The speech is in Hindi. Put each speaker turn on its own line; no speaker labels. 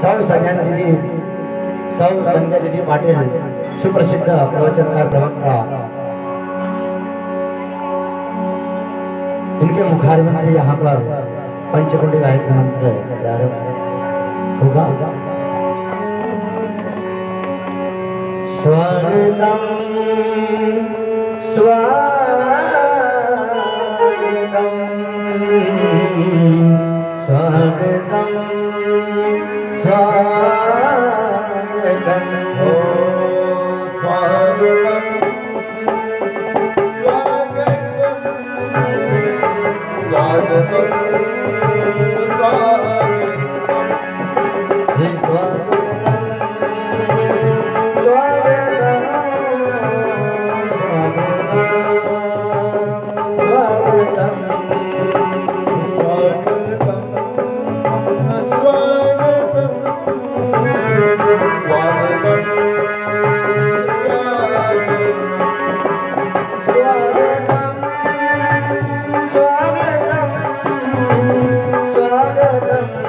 સૌ સંજય દીદી સૌ સંજય દીદી પાટીલ સુપ્રસિદ્ધ प्रवचनकार प्रवक्ता इनके मुखारविंद से यहाँ पर पंचकुंडी गायत्री मंत्र प्रारंभ होगा स्वर्णम स्वागतम स्वागतम स्वागतम Thank you.